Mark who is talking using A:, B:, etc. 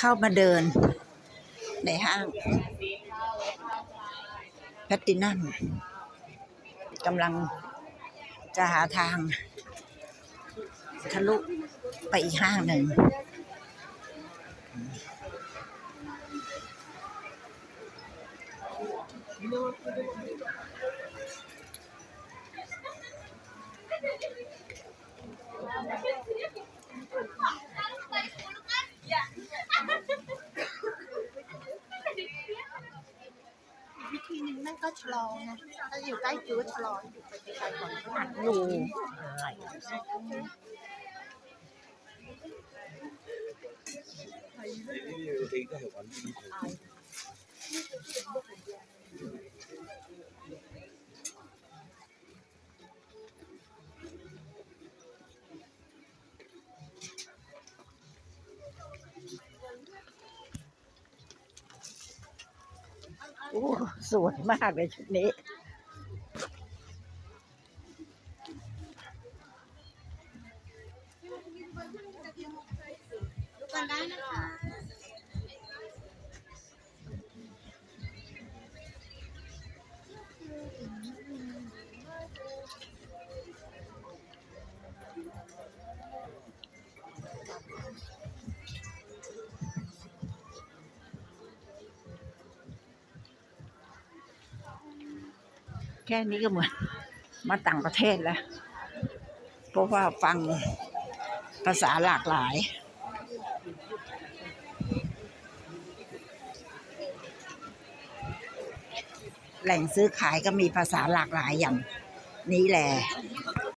A: เข้ามาเดิน ในห้างแพตตินัมกำลังจะหาทางทะลุไปอีกห้างหนึ่ง
B: วิธี หนึ่งนั่นก็ชะลอไงถ้าอยู่ใกล้คิวก็ชะลออยู่ไปไกลๆก่อน
A: อัดรูอะไร โอ้สวยมากเลยชุดนี้
B: ดูกันได้นะคะ
A: แค่นี้ก็เหมือน มาต่างประเทศแล้ว เพราะว่าฟังภาษาหลากหลายแหล่งซื้อขายก็มีภาษาหลากหลายอย่างนี้แหละ